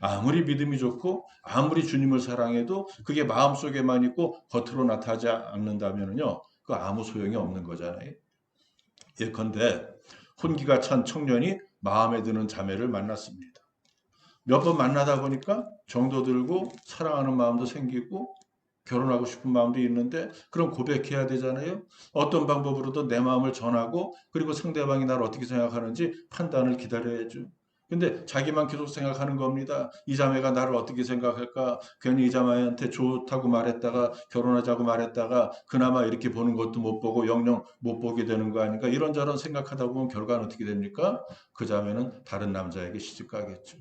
아무리 믿음이 좋고 아무리 주님을 사랑해도 그게 마음속에만 있고 겉으로 나타나지 않는다면요. 그 아무 소용이 없는 거잖아요. 예컨대 혼기가 찬 청년이 마음에 드는 자매를 만났습니다. 몇 번 만나다 보니까 정도 들고 사랑하는 마음도 생기고 결혼하고 싶은 마음도 있는데 그럼 고백해야 되잖아요. 어떤 방법으로든 내 마음을 전하고 그리고 상대방이 나를 어떻게 생각하는지 판단을 기다려야죠. 근데 자기만 계속 생각하는 겁니다. 이 자매가 나를 어떻게 생각할까? 괜히 이 자매한테 좋다고 말했다가 결혼하자고 말했다가 그나마 이렇게 보는 것도 못 보고 영영 못 보게 되는 거 아닌가? 이런저런 생각하다 보면 결과는 어떻게 됩니까? 그 자매는 다른 남자에게 시집 가겠죠.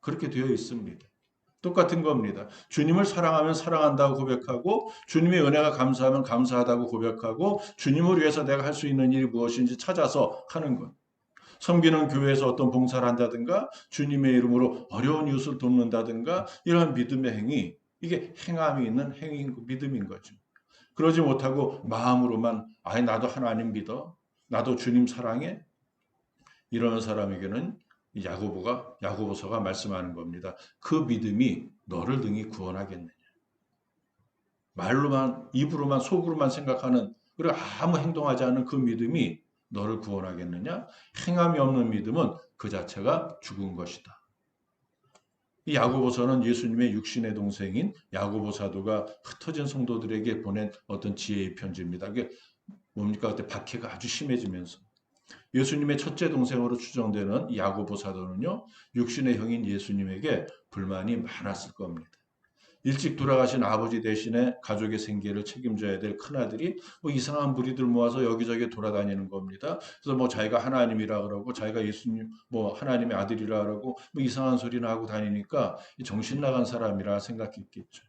그렇게 되어 있습니다. 똑같은 겁니다. 주님을 사랑하면 사랑한다고 고백하고 주님의 은혜가 감사하면 감사하다고 고백하고 주님을 위해서 내가 할 수 있는 일이 무엇인지 찾아서 하는 것. 섬기는 교회에서 어떤 봉사를 한다든가 주님의 이름으로 어려운 이웃을 돕는다든가 이러한 믿음의 행위 이게 행함이 있는 행위인 믿음인 거죠. 그러지 못하고 마음으로만 아예 나도 하나님 믿어 나도 주님 사랑해 이러는 사람에게는 야고보가 야고보서가 말씀하는 겁니다. 그 믿음이 너를 등이 구원하겠느냐? 말로만 입으로만 속으로만 생각하는 그리고 아무 행동하지 않는 그 믿음이 너를 구원하겠느냐? 행함이 없는 믿음은 그 자체가 죽은 것이다. 이 야고보서는 예수님의 육신의 동생인 야고보 사도가 흩어진 성도들에게 보낸 어떤 지혜의 편지입니다. 그게 뭡니까? 그때 박해가 아주 심해지면서 예수님의 첫째 동생으로 추정되는 야고보 사도는요, 육신의 형인 예수님에게 불만이 많았을 겁니다. 일찍 돌아가신 아버지 대신에 가족의 생계를 책임져야 될 큰아들이 뭐 이상한 무리들 모아서 여기저기 돌아다니는 겁니다. 그래서 뭐 자기가 하나님이라 그러고 자기가 예수님 뭐 하나님의 아들이라 그러고 뭐 이상한 소리나 하고 다니니까 정신 나간 사람이라 생각했겠죠.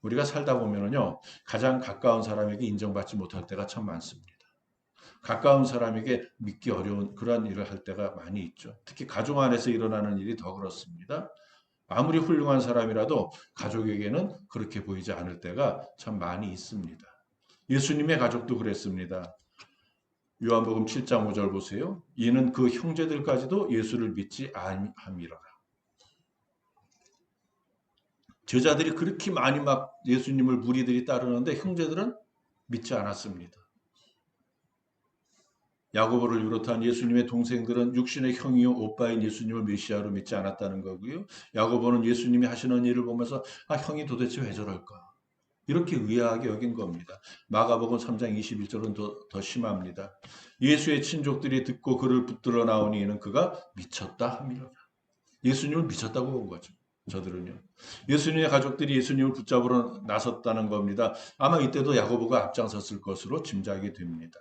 우리가 살다 보면은요 가장 가까운 사람에게 인정받지 못할 때가 참 많습니다. 가까운 사람에게 믿기 어려운 그러한 일을 할 때가 많이 있죠. 특히 가족 안에서 일어나는 일이 더 그렇습니다. 아무리 훌륭한 사람이라도 가족에게는 그렇게 보이지 않을 때가 참 많이 있습니다. 예수님의 가족도 그랬습니다. 요한복음 7장 5절 보세요. 이는 그 형제들까지도 예수를 믿지 아니함이라. 제자들이 그렇게 많이 막 예수님을 무리들이 따르는데 형제들은 믿지 않았습니다. 야고보를 비롯한 예수님의 동생들은 육신의 형이요 오빠인 예수님을 메시아로 믿지 않았다는 거고요. 야고보는 예수님이 하시는 일을 보면서 아 형이 도대체 왜 저럴까? 이렇게 의아하게 여긴 겁니다. 마가복음 3장 21절은 더, 더 심합니다. 예수의 친족들이 듣고 그를 붙들어 나오니 이는 그가 미쳤다 함이라. 예수님을 미쳤다고 본 거죠. 저들은요. 예수님의 가족들이 예수님을 붙잡으러 나섰다는 겁니다. 아마 이때도 야고보가 앞장섰을 것으로 짐작이 됩니다.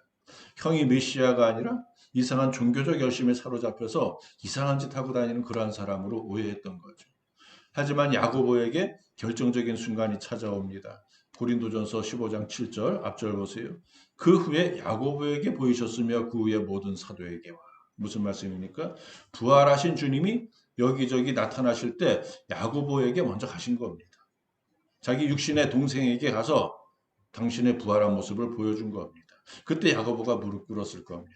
형이 메시아가 아니라 이상한 종교적 열심에 사로잡혀서 이상한 짓 하고 다니는 그러한 사람으로 오해했던 거죠. 하지만 야고보에게 결정적인 순간이 찾아옵니다. 고린도전서 15장 7절 앞절 보세요. 그 후에 야고보에게 보이셨으며 그 후에 모든 사도에게 와 무슨 말씀입니까? 부활하신 주님이 여기저기 나타나실 때 야고보에게 먼저 가신 겁니다. 자기 육신의 동생에게 가서 당신의 부활한 모습을 보여준 겁니다. 그때 야고보가 무릎 꿇었을 겁니다.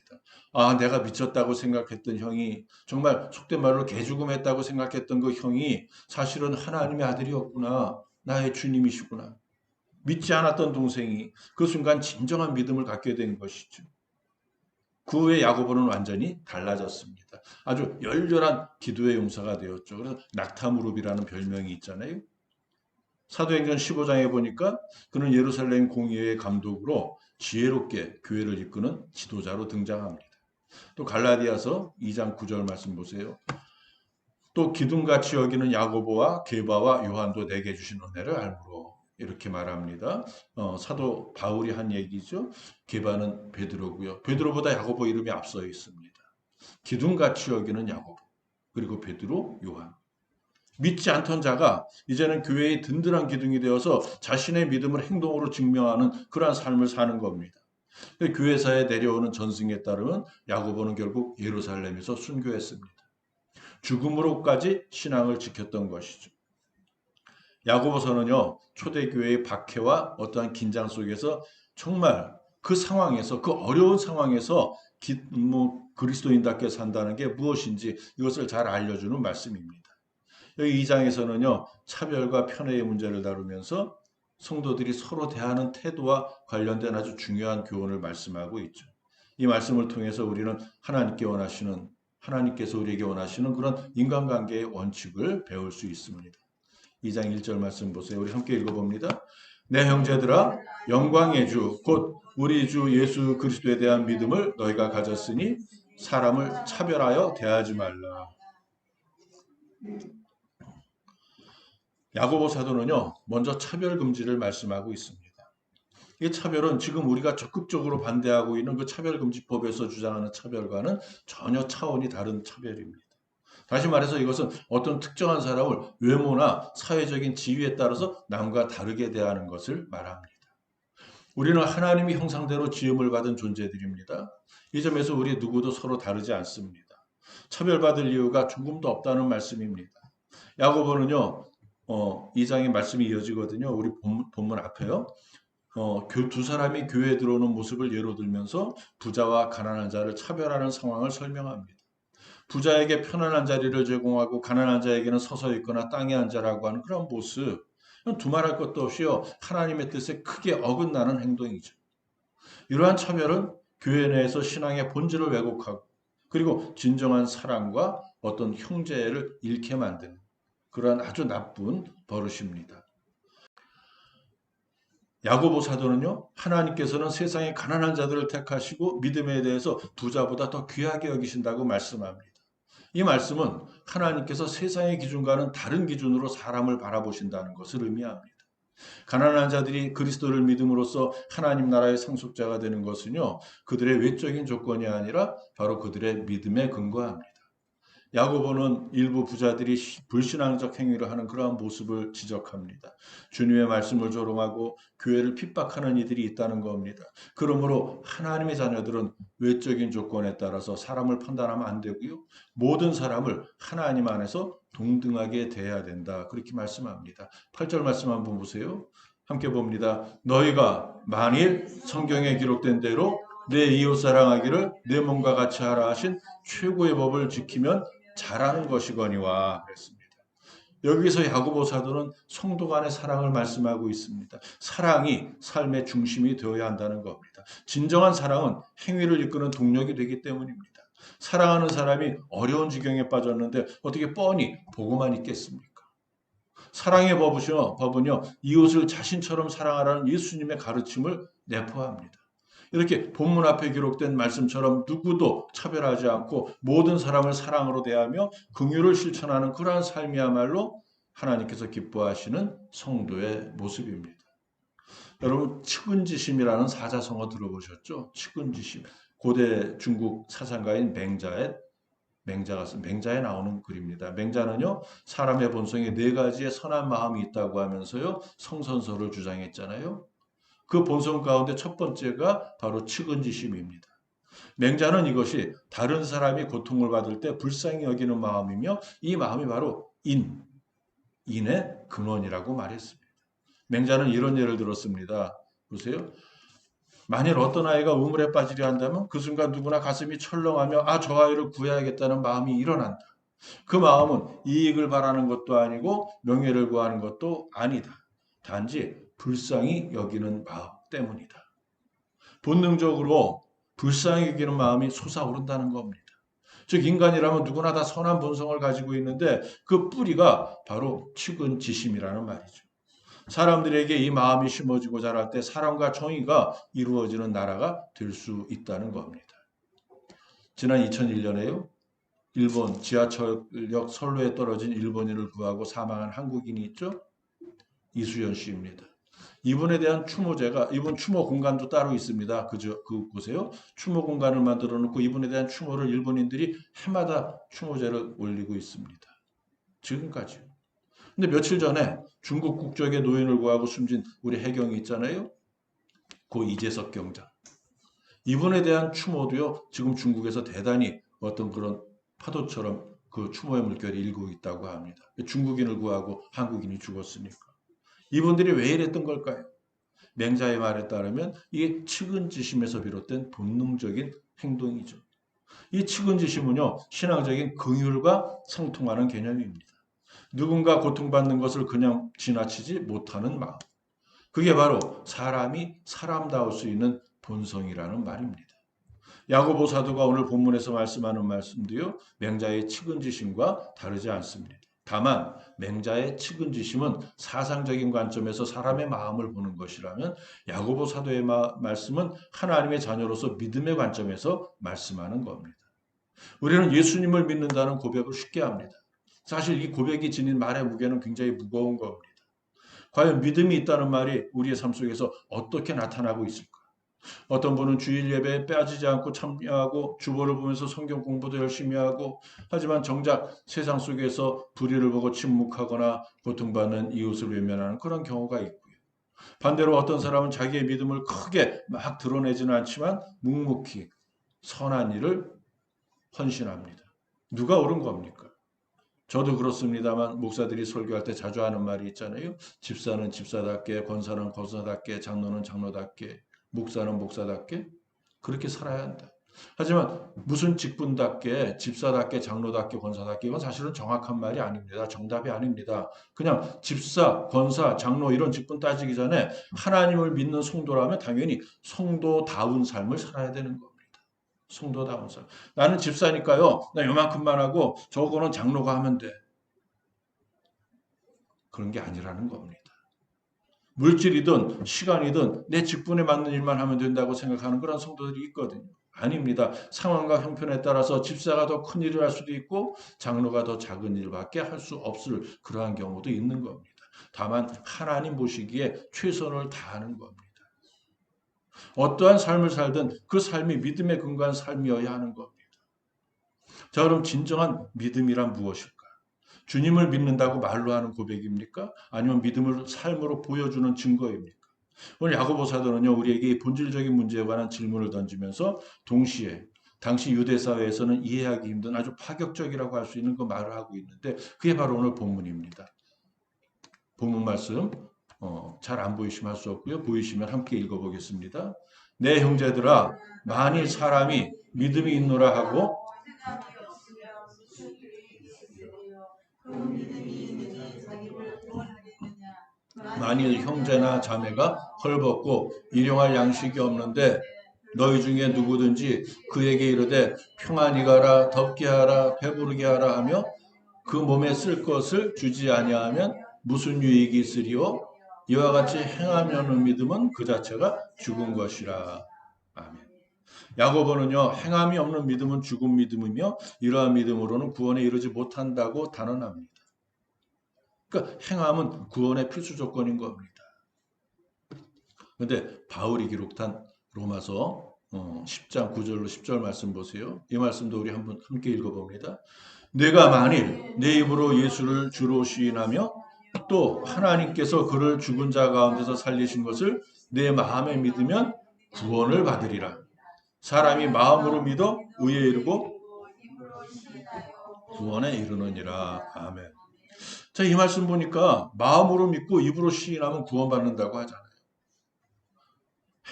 아, 내가 미쳤다고 생각했던 형이 정말 속된 말로 개죽음했다고 생각했던 그 형이 사실은 하나님의 아들이었구나. 나의 주님이시구나. 믿지 않았던 동생이 그 순간 진정한 믿음을 갖게 된 것이죠. 그 후에 야고보는 완전히 달라졌습니다. 아주 열렬한 기도의 용사가 되었죠. 그래서 낙타무릎이라는 별명이 있잖아요. 사도행전 15장에 보니까 그는 예루살렘 공의회의 감독으로 지혜롭게 교회를 이끄는 지도자로 등장합니다. 또 갈라디아서 2장 9절 말씀 보세요. 또 기둥같이 여기는 야고보와 게바와 요한도 내게 주신 은혜를 알므로 이렇게 말합니다. 어, 사도 바울이 한 얘기죠. 게바는 베드로고요. 베드로보다 야고보 이름이 앞서 있습니다. 기둥같이 여기는 야고보 그리고 베드로, 요한. 믿지 않던 자가 이제는 교회의 든든한 기둥이 되어서 자신의 믿음을 행동으로 증명하는 그러한 삶을 사는 겁니다. 교회사에 내려오는 전승에 따르면 야고보는 결국 예루살렘에서 순교했습니다. 죽음으로까지 신앙을 지켰던 것이죠. 야고보서는요 초대교회의 박해와 어떠한 긴장 속에서 정말 그 상황에서 그 어려운 상황에서 기, 뭐, 그리스도인답게 산다는 게 무엇인지 이것을 잘 알려주는 말씀입니다. 여기 2장에서는요, 차별과 편애의 문제를 다루면서 성도들이 서로 대하는 태도와 관련된 아주 중요한 교훈을 말씀하고 있죠. 이 말씀을 통해서 우리는 하나님께 원하시는 하나님께서 우리에게 원하시는 그런 인간관계의 원칙을 배울 수 있습니다. 2장 1절 말씀 보세요. 우리 함께 읽어봅니다. 내 형제들아 영광의 주 곧 우리 주 예수 그리스도에 대한 믿음을 너희가 가졌으니 사람을 차별하여 대하지 말라. 야고보 사도는요. 먼저 차별 금지를 말씀하고 있습니다. 이 차별은 지금 우리가 적극적으로 반대하고 있는 그 차별금지법에서 주장하는 차별과는 전혀 차원이 다른 차별입니다. 다시 말해서 이것은 어떤 특정한 사람을 외모나 사회적인 지위에 따라서 남과 다르게 대하는 것을 말합니다. 우리는 하나님이 형상대로 지음을 받은 존재들입니다. 이 점에서 우리 누구도 서로 다르지 않습니다. 차별받을 이유가 조금도 없다는 말씀입니다. 야고보는요, 어, 2장의 말씀이 이어지거든요. 우리 본, 본문 앞에요. 어, 두 사람이 교회에 들어오는 모습을 예로 들면서 부자와 가난한 자를 차별하는 상황을 설명합니다. 부자에게 편안한 자리를 제공하고 가난한 자에게는 서서 있거나 땅에 앉아라고 하는 그런 모습. 두말할 것도 없이요. 하나님의 뜻에 크게 어긋나는 행동이죠. 이러한 차별은 교회 내에서 신앙의 본질을 왜곡하고 그리고 진정한 사랑과 어떤 형제를 잃게 만드는 그러한 아주 나쁜 버릇입니다. 야고보 사도는요, 하나님께서는 세상의 가난한 자들을 택하시고 믿음에 대해서 부자보다 더 귀하게 여기신다고 말씀합니다. 이 말씀은 하나님께서 세상의 기준과는 다른 기준으로 사람을 바라보신다는 것을 의미합니다. 가난한 자들이 그리스도를 믿음으로써 하나님 나라의 상속자가 되는 것은요, 그들의 외적인 조건이 아니라 바로 그들의 믿음에 근거합니다. 야고보는 일부 부자들이 불신앙적 행위를 하는 그러한 모습을 지적합니다. 주님의 말씀을 조롱하고 교회를 핍박하는 이들이 있다는 겁니다. 그러므로 하나님의 자녀들은 외적인 조건에 따라서 사람을 판단하면 안 되고요. 모든 사람을 하나님 안에서 동등하게 대해야 된다. 그렇게 말씀합니다. 8절 말씀 한번 보세요. 함께 봅니다. 너희가 만일 성경에 기록된 대로 내 이웃 사랑하기를 내 몸과 같이 하라 하신 최고의 법을 지키면 잘하는 것이거니와 그랬습니다. 여기서 야고보 사도는 성도 간의 사랑을 말씀하고 있습니다. 사랑이 삶의 중심이 되어야 한다는 겁니다. 진정한 사랑은 행위를 이끄는 동력이 되기 때문입니다. 사랑하는 사람이 어려운 지경에 빠졌는데 어떻게 뻔히 보고만 있겠습니까? 사랑의 법은요, 법은요, 이웃을 자신처럼 사랑하라는 예수님의 가르침을 내포합니다. 이렇게 본문 앞에 기록된 말씀처럼 누구도 차별하지 않고 모든 사람을 사랑으로 대하며 긍휼을 실천하는 그러한 삶이야말로 하나님께서 기뻐하시는 성도의 모습입니다. 여러분 측은지심이라는 사자성어 들어보셨죠? 측은지심. 고대 중국 사상가인 맹자의 맹자가 쓴 맹자에 나오는 글입니다. 맹자는요 사람의 본성에 네 가지의 선한 마음이 있다고 하면서요 성선설을 주장했잖아요. 그 본성 가운데 첫 번째가 바로 측은지심입니다. 맹자는 이것이 다른 사람이 고통을 받을 때 불쌍히 여기는 마음이며 이 마음이 바로 인, 인의 근원이라고 말했습니다. 맹자는 이런 예를 들었습니다. 보세요. 만일 어떤 아이가 우물에 빠지려 한다면 그 순간 누구나 가슴이 철렁하며 아, 저 아이를 구해야겠다는 마음이 일어난다. 그 마음은 이익을 바라는 것도 아니고 명예를 구하는 것도 아니다. 단지 불쌍히 여기는 마음 때문이다. 본능적으로 불쌍히 여기는 마음이 솟아오른다는 겁니다. 즉 인간이라면 누구나 다 선한 본성을 가지고 있는데 그 뿌리가 바로 측은지심이라는 말이죠. 사람들에게 이 마음이 심어지고 자랄 때 사랑과 정의가 이루어지는 나라가 될 수 있다는 겁니다. 지난 2001년에요. 일본 지하철역 선로에 떨어진 일본인을 구하고 사망한 한국인이 있죠. 이수연 씨입니다. 이분에 대한 추모제가 이분 추모 공간도 따로 있습니다. 그저 그곳에요. 추모 공간을 만들어 놓고 이분에 대한 추모를 일본인들이 해마다 추모제를 올리고 있습니다. 지금까지. 근데 며칠 전에 중국 국적의 노인을 구하고 숨진 우리 해경이 있잖아요. 고 이재석 경장. 이분에 대한 추모도요. 지금 중국에서 대단히 어떤 그런 파도처럼 그 추모의 물결이 일고 있다고 합니다. 중국인을 구하고 한국인이 죽었으니까. 이분들이 왜 이랬던 걸까요? 맹자의 말에 따르면 이게 측은지심에서 비롯된 본능적인 행동이죠. 이 측은지심은요, 신앙적인 긍휼과 상통하는 개념입니다. 누군가 고통받는 것을 그냥 지나치지 못하는 마음. 그게 바로 사람이 사람다울 수 있는 본성이라는 말입니다. 야고보 사도가 오늘 본문에서 말씀하는 말씀도요. 맹자의 측은지심과 다르지 않습니다. 다만 맹자의 측은지심은 사상적인 관점에서 사람의 마음을 보는 것이라면 야고보 사도의 마, 말씀은 하나님의 자녀로서 믿음의 관점에서 말씀하는 겁니다. 우리는 예수님을 믿는다는 고백을 쉽게 합니다. 사실 이 고백이 지닌 말의 무게는 굉장히 무거운 겁니다. 과연 믿음이 있다는 말이 우리의 삶 속에서 어떻게 나타나고 있을까? 어떤 분은 주일 예배에 빠지지 않고 참여하고 주보를 보면서 성경 공부도 열심히 하고 하지만 정작 세상 속에서 불의를 보고 침묵하거나 고통받는 이웃을 외면하는 그런 경우가 있고요. 반대로 어떤 사람은 자기의 믿음을 크게 막 드러내지는 않지만 묵묵히 선한 일을 헌신합니다. 누가 옳은 겁니까? 저도 그렇습니다만 목사들이 설교할 때 자주 하는 말이 있잖아요. 집사는 집사답게, 권사는 권사답게, 장로는 장로답게, 목사는 목사답게 그렇게 살아야 한다. 하지만 무슨 직분답게, 집사답게, 장로답게, 권사답게 이건 사실은 정확한 말이 아닙니다. 정답이 아닙니다. 그냥 집사, 권사, 장로 이런 직분 따지기 전에 하나님을 믿는 성도라면 당연히 성도다운 삶을 살아야 되는 겁니다. 성도다운 삶. 나는 집사니까요. 나 요만큼만 하고 저거는 장로가 하면 돼. 그런 게 아니라는 겁니다. 물질이든 시간이든 내 직분에 맞는 일만 하면 된다고 생각하는 그런 성도들이 있거든요. 아닙니다. 상황과 형편에 따라서 집사가 더 큰 일을 할 수도 있고 장로가 더 작은 일밖에 할 수 없을 그러한 경우도 있는 겁니다. 다만 하나님 보시기에 최선을 다하는 겁니다. 어떠한 삶을 살든 그 삶이 믿음에 근거한 삶이어야 하는 겁니다. 자, 그럼 진정한 믿음이란 무엇일까? 주님을 믿는다고 말로 하는 고백입니까? 아니면 믿음을 삶으로 보여주는 증거입니까? 오늘 야고보 사도는요, 우리에게 본질적인 문제에 관한 질문을 던지면서 동시에 당시 유대 사회에서는 이해하기 힘든 아주 파격적이라고 할 수 있는 그 말을 하고 있는데 그게 바로 오늘 본문입니다. 본문 말씀 어, 잘 안 보이시면 할 수 없고요. 보이시면 함께 읽어보겠습니다. 내 형제들아 만일 사람이 믿음이 있노라 하고 만일 형제나 자매가 헐벗고 일용할 양식이 없는데 너희 중에 누구든지 그에게 이르되 평안히 가라 덥게 하라 배부르게 하라 하며 그 몸에 쓸 것을 주지 아니하면 무슨 유익이 있으리요 이와 같이 행하면는 믿음은 그 자체가 죽은 것이라. 야고보는요, 행함이 없는 믿음은 죽은 믿음이며 이러한 믿음으로는 구원에 이르지 못한다고 단언합니다. 그러니까 행함은 구원의 필수 조건인 겁니다. 근데 바울이 기록한 로마서 10장 어, 9절로 10절 말씀 보세요. 이 말씀도 우리 한번 함께 읽어봅니다. 내가 만일 내 입으로 예수를 주로 시인하며 또 하나님께서 그를 죽은 자 가운데서 살리신 것을 내 마음에 믿으면 구원을 받으리라. 사람이 마음으로 믿어 의에 이르고 구원에 이르느니라. 아멘. 자, 이 말씀 보니까 마음으로 믿고 입으로 시인하면 구원받는다고 하잖아요.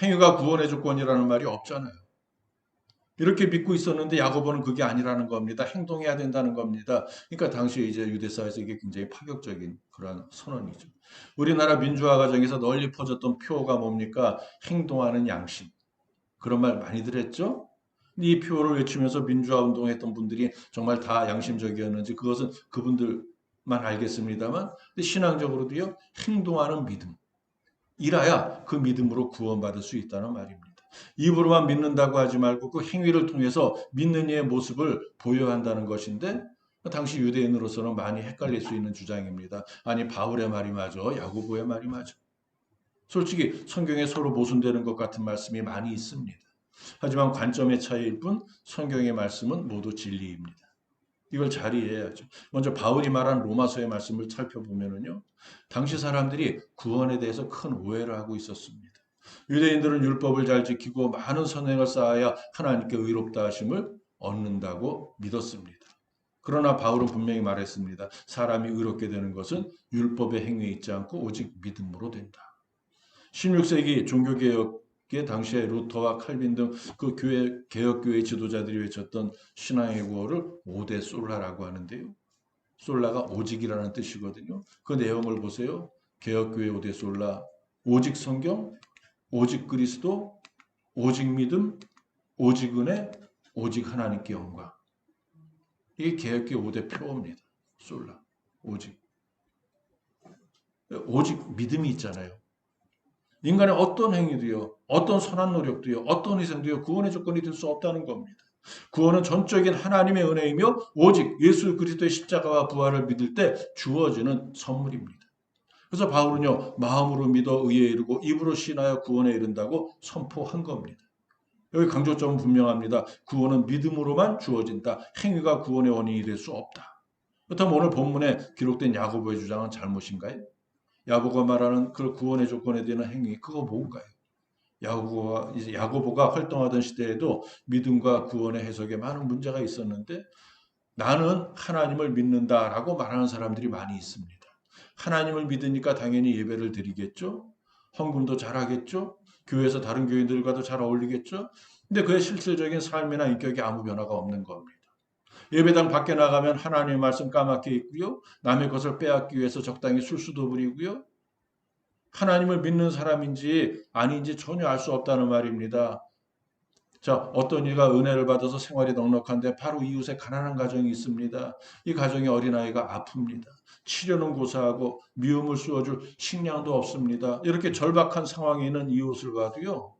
행위가 구원의 조건이라는 말이 없잖아요. 이렇게 믿고 있었는데 야고보는 그게 아니라는 겁니다. 행동해야 된다는 겁니다. 그러니까 당시에 이제 유대 사회에서 이게 굉장히 파격적인 그런 선언이죠. 우리나라 민주화 과정에서 널리 퍼졌던 표가 뭡니까? 행동하는 양심. 그런 말 많이들 했죠? 이 표를 외치면서 민주화 운동했던 분들이 정말 다 양심적이었는지 그것은 그분들만 알겠습니다만 신앙적으로도요 행동하는 믿음 이라야 그 믿음으로 구원받을 수 있다는 말입니다. 입으로만 믿는다고 하지 말고 그 행위를 통해서 믿는 이의 모습을 보여야 한다는 것인데 당시 유대인으로서는 많이 헷갈릴 수 있는 주장입니다. 아니 바울의 말이 맞아, 야고보의 말이 맞아. 솔직히 성경에 서로 모순되는 것 같은 말씀이 많이 있습니다. 하지만 관점의 차이일 뿐 성경의 말씀은 모두 진리입니다. 이걸 잘 이해해야죠. 먼저 바울이 말한 로마서의 말씀을 살펴보면요. 당시 사람들이 구원에 대해서 큰 오해를 하고 있었습니다. 유대인들은 율법을 잘 지키고 많은 선행을 쌓아야 하나님께 의롭다 하심을 얻는다고 믿었습니다. 그러나 바울은 분명히 말했습니다. 사람이 의롭게 되는 것은 율법의 행위에 있지 않고 오직 믿음으로 된다. 16세기 종교개혁 그게 당시에 루터와 칼빈 등 그 교회 개혁교회 지도자들이 외쳤던 신앙의 구호를 오대 솔라라고 하는데요. 솔라가 오직이라는 뜻이거든요. 그 내용을 보세요. 개혁교회 오대 솔라 오직 성경, 오직 그리스도, 오직 믿음, 오직 은혜, 오직 하나님께 영광. 이게 개혁교회 5대 표어입니다. 솔라. 오직. 오직 믿음이 있잖아요. 인간의 어떤 행위도요, 어떤 선한 노력도요, 어떤 희생도요, 구원의 조건이 될 수 없다는 겁니다. 구원은 전적인 하나님의 은혜이며 오직 예수 그리스도의 십자가와 부활을 믿을 때 주어지는 선물입니다. 그래서 바울은요, 마음으로 믿어 의에 이르고 입으로 신하여 구원에 이른다고 선포한 겁니다. 여기 강조점은 분명합니다. 구원은 믿음으로만 주어진다. 행위가 구원의 원인이 될 수 없다. 그렇다면 오늘 본문에 기록된 야고보의 주장은 잘못인가요? 야고보가 말하는 그 구원의 조건에 대한 행위 그거 뭔가요? 야고보가 이제 야고보가 활동하던 시대에도 믿음과 구원의 해석에 많은 문제가 있었는데 나는 하나님을 믿는다라고 말하는 사람들이 많이 있습니다. 하나님을 믿으니까 당연히 예배를 드리겠죠. 헌금도 잘하겠죠. 교회에서 다른 교인들과도 잘 어울리겠죠. 근데 그의 실질적인 삶이나 인격이 아무 변화가 없는 겁니다. 예배당 밖에 나가면 하나님의 말씀 까맣게 있고요. 남의 것을 빼앗기 위해서 적당히 술수도 부리고요. 하나님을 믿는 사람인지 아닌지 전혀 알 수 없다는 말입니다. 자, 어떤 이가 은혜를 받아서 생활이 넉넉한데 바로 이웃에 가난한 가정이 있습니다. 이 가정의 어린아이가 아픕니다. 치료는 고사하고 미움을 쏘아줄 식량도 없습니다. 이렇게 절박한 상황에 있는 이웃을 봐도요.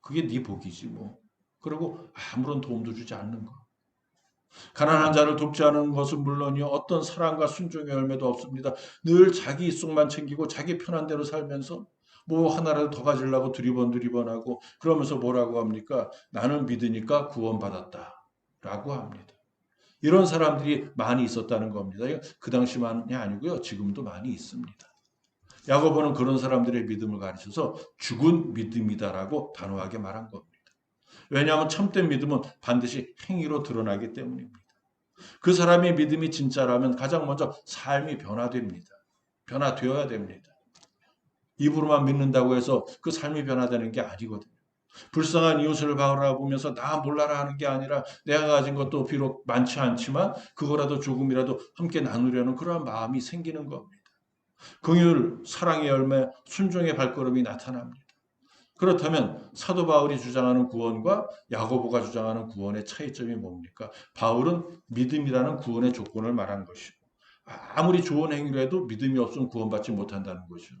그게 네 복이지 뭐. 그리고 아무런 도움도 주지 않는 거. 가난한 자를 돕지 않은 것은 물론이요. 어떤 사랑과 순종의 열매도 없습니다. 늘 자기 입속만 챙기고 자기 편한 대로 살면서 뭐 하나라도 더 가지려고 두리번 두리번하고 그러면서 뭐라고 합니까? 나는 믿으니까 구원받았다. 라고 합니다. 이런 사람들이 많이 있었다는 겁니다. 그 당시만이 아니고요. 지금도 많이 있습니다. 야고보는 그런 사람들의 믿음을 가르쳐서 죽은 믿음이다라고 단호하게 말한 겁니다. 왜냐하면 참된 믿음은 반드시 행위로 드러나기 때문입니다. 그 사람의 믿음이 진짜라면 가장 먼저 삶이 변화됩니다. 변화되어야 됩니다. 입으로만 믿는다고 해서 그 삶이 변화되는 게 아니거든요. 불쌍한 이웃을 바라보면서 나 몰라라 하는 게 아니라 내가 가진 것도 비록 많지 않지만 그거라도 조금이라도 함께 나누려는 그러한 마음이 생기는 겁니다. 긍휼, 사랑의 열매, 순종의 발걸음이 나타납니다. 그렇다면 사도 바울이 주장하는 구원과 야고보가 주장하는 구원의 차이점이 뭡니까? 바울은 믿음이라는 구원의 조건을 말한 것이고 아무리 좋은 행위를 해도 믿음이 없으면 구원받지 못한다는 것이죠.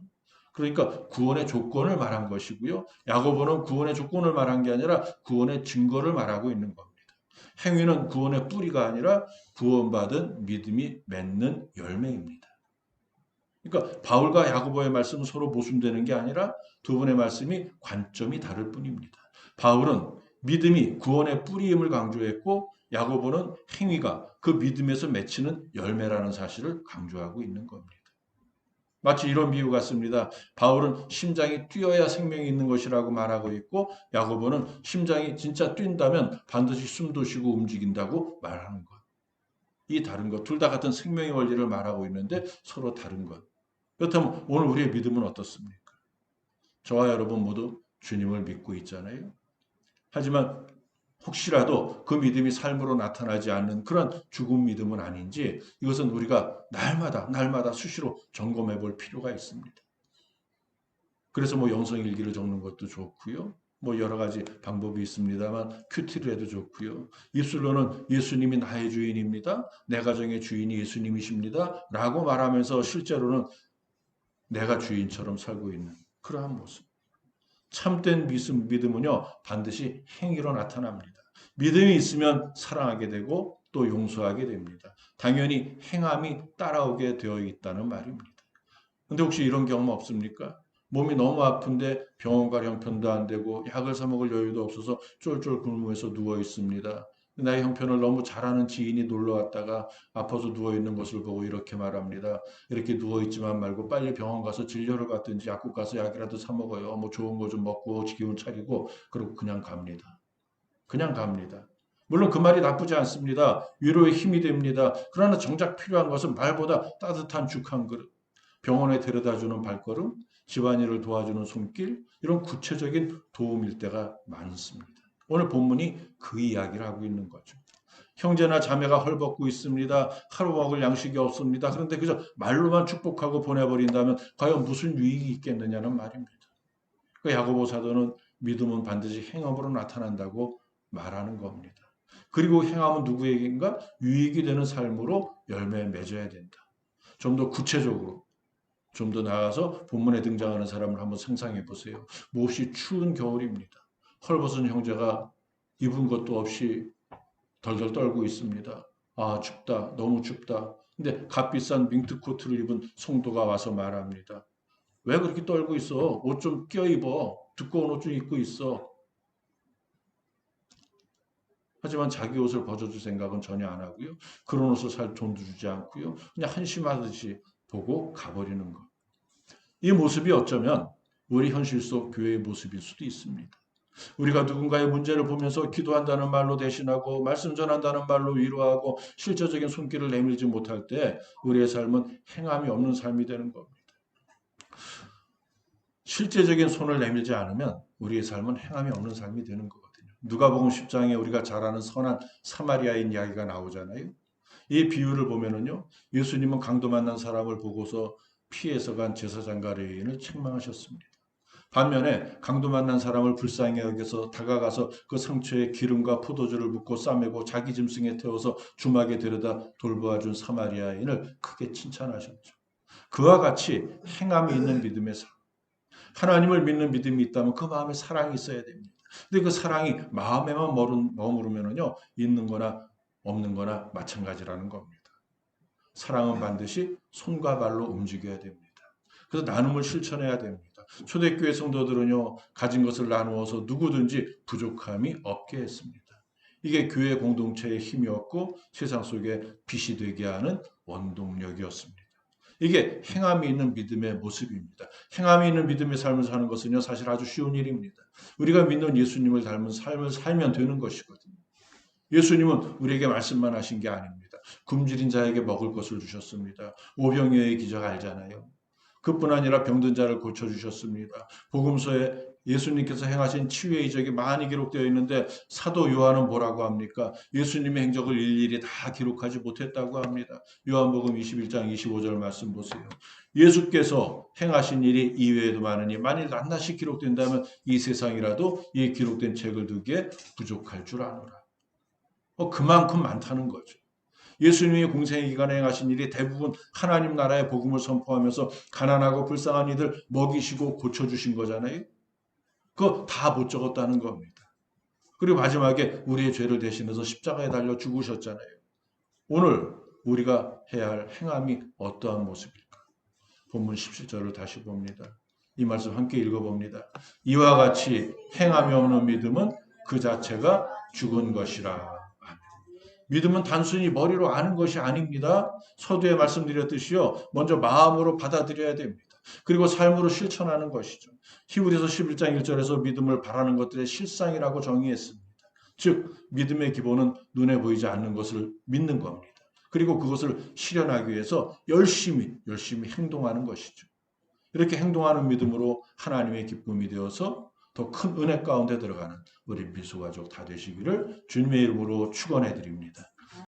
그러니까 구원의 조건을 말한 것이고요. 야고보는 구원의 조건을 말한 게 아니라 구원의 증거를 말하고 있는 겁니다. 행위는 구원의 뿌리가 아니라 구원받은 믿음이 맺는 열매입니다. 그러니까 바울과 야고보의 말씀은 서로 모순되는 게 아니라 두 분의 말씀이 관점이 다를 뿐입니다. 바울은 믿음이 구원의 뿌리임을 강조했고 야고보는 행위가 그 믿음에서 맺히는 열매라는 사실을 강조하고 있는 겁니다. 마치 이런 비유 같습니다. 바울은 심장이 뛰어야 생명이 있는 것이라고 말하고 있고 야고보는 심장이 진짜 뛴다면 반드시 숨도 쉬고 움직인다고 말하는 것. 이 다른 것, 둘 다 같은 생명의 원리를 말하고 있는데 서로 다른 것. 그렇다면 오늘 우리의 믿음은 어떻습니까? 저와 여러분 모두 주님을 믿고 있잖아요. 하지만 혹시라도 그 믿음이 삶으로 나타나지 않는 그런 죽음 믿음은 아닌지 이것은 우리가 날마다 날마다 수시로 점검해 볼 필요가 있습니다. 그래서 뭐 영성 일기를 적는 것도 좋고요. 뭐 여러 가지 방법이 있습니다만 큐티를 해도 좋고요. 입술로는 예수님이 나의 주인입니다. 내 가정의 주인이 예수님이십니다. 라고 말하면서 실제로는 내가 주인처럼 살고 있는 그러한 모습. 참된 믿음은요, 반드시 행위로 나타납니다. 믿음이 있으면 사랑하게 되고 또 용서하게 됩니다. 당연히 행함이 따라오게 되어 있다는 말입니다. 근데 혹시 이런 경험 없습니까? 몸이 너무 아픈데 병원 갈 형편도 안 되고 약을 사 먹을 여유도 없어서 쫄쫄 굶으면서 누워 있습니다. 나의 형편을 너무 잘하는 지인이 놀러 왔다가 아파서 누워 있는 것을 보고 이렇게 말합니다. 이렇게 누워 있지만 말고 빨리 병원 가서 진료를 받든지 약국 가서 약이라도 사 먹어요. 뭐 좋은 거 좀 먹고 기운 차리고 그리고 그냥 갑니다. 그냥 갑니다. 물론 그 말이 나쁘지 않습니다. 위로의 힘이 됩니다. 그러나 정작 필요한 것은 말보다 따뜻한 죽 한 그릇, 병원에 데려다 주는 발걸음, 집안일을 도와주는 손길, 이런 구체적인 도움일 때가 많습니다. 오늘 본문이 그 이야기를 하고 있는 거죠. 형제나 자매가 헐벗고 있습니다. 하루 먹을 양식이 없습니다. 그런데 그저 말로만 축복하고 보내버린다면 과연 무슨 유익이 있겠느냐는 말입니다. 그 야고보 사도는 믿음은 반드시 행함으로 나타난다고 말하는 겁니다. 그리고 행함은 누구에게인가 유익이 되는 삶으로 열매 맺어야 된다. 좀 더 구체적으로 좀 더 나아가서 본문에 등장하는 사람을 한번 상상해 보세요. 몹시 추운 겨울입니다. 헐벗은 형제가 입은 것도 없이 덜덜 떨고 있습니다. 아 춥다 너무 춥다. 근데 값비싼 밍트 코트를 입은 성도가 와서 말합니다. 왜 그렇게 떨고 있어? 옷 좀 껴입어. 두꺼운 옷 좀 입고 있어. 하지만 자기 옷을 벗어줄 생각은 전혀 안 하고요. 그런 옷을 살 돈도 주지 않고요. 그냥 한심하듯이 보고 가버리는 것. 이 모습이 어쩌면 우리 현실 속 교회의 모습일 수도 있습니다. 우리가 누군가의 문제를 보면서 기도한다는 말로 대신하고 말씀 전한다는 말로 위로하고 실제적인 손길을 내밀지 못할 때 우리의 삶은 행함이 없는 삶이 되는 겁니다. 실제적인 손을 내밀지 않으면 우리의 삶은 행함이 없는 삶이 되는 거거든요. 누가복음 10장에 우리가 잘 아는 선한 사마리아인 이야기가 나오잖아요. 이 비유를 보면은요. 예수님은 강도 만난 사람을 보고서 피해서 간 제사장과 레인을 책망하셨습니다. 반면에 강도 만난 사람을 불쌍히 여겨서 다가가서 그 상처에 기름과 포도주를 붓고 싸매고 자기 짐승에 태워서 주막에 데려다 돌보아 준 사마리아인을 크게 칭찬하셨죠. 그와 같이 행함이 있는 믿음의 삶. 하나님을 믿는 믿음이 있다면 그 마음에 사랑이 있어야 됩니다. 근데 그 사랑이 마음에만 머무르면은요, 있는 거나 없는 거나 마찬가지라는 겁니다. 사랑은 반드시 손과 발로 움직여야 됩니다. 그래서 나눔을 실천해야 됩니다. 초대교회 성도들은요, 가진 것을 나누어서 누구든지 부족함이 없게 했습니다. 이게 교회 공동체의 힘이었고 세상 속에 빛이 되게 하는 원동력이었습니다. 이게 행함이 있는 믿음의 모습입니다. 행함이 있는 믿음의 삶을 사는 것은요, 사실 아주 쉬운 일입니다. 우리가 믿는 예수님을 닮은 삶을 살면 되는 것이거든요. 예수님은 우리에게 말씀만 하신 게 아닙니다. 굶주린 자에게 먹을 것을 주셨습니다. 오병이어의 기적 알잖아요. 그뿐 아니라 병든 자를 고쳐 주셨습니다. 복음서에 예수님께서 행하신 치유의 이적이 많이 기록되어 있는데 사도 요한은 뭐라고 합니까? 예수님의 행적을 일일이 다 기록하지 못했다고 합니다. 요한복음 21장 25절 말씀 보세요. 예수께서 행하신 일이 이외에도 많으니 만일 낱낱이 기록된다면 이 세상이라도 이 기록된 책을 두기에 부족할 줄 아노라. 어, 그만큼 많다는 거죠. 예수님이 공생의 기간에 행하신 일이 대부분 하나님 나라의 복음을 선포하면서 가난하고 불쌍한 이들 먹이시고 고쳐주신 거잖아요. 그거 다 못 적었다는 겁니다. 그리고 마지막에 우리의 죄를 대신해서 십자가에 달려 죽으셨잖아요. 오늘 우리가 해야 할 행함이 어떠한 모습일까? 본문 17절을 다시 봅니다. 이 말씀 함께 읽어봅니다. 이와 같이 행함이 없는 믿음은 그 자체가 죽은 것이라. 믿음은 단순히 머리로 아는 것이 아닙니다. 서두에 말씀드렸듯이요. 먼저 마음으로 받아들여야 됩니다. 그리고 삶으로 실천하는 것이죠. 히브리서 11장 1절에서 믿음을 바라는 것들의 실상이라고 정의했습니다. 즉 믿음의 기본은 눈에 보이지 않는 것을 믿는 겁니다. 그리고 그것을 실현하기 위해서 열심히 열심히 행동하는 것이죠. 이렇게 행동하는 믿음으로 하나님의 기쁨이 되어서 더 큰 은혜 가운데 들어가는 우리 미소가족 다 되시기를 주님의 이름으로 축원해 드립니다.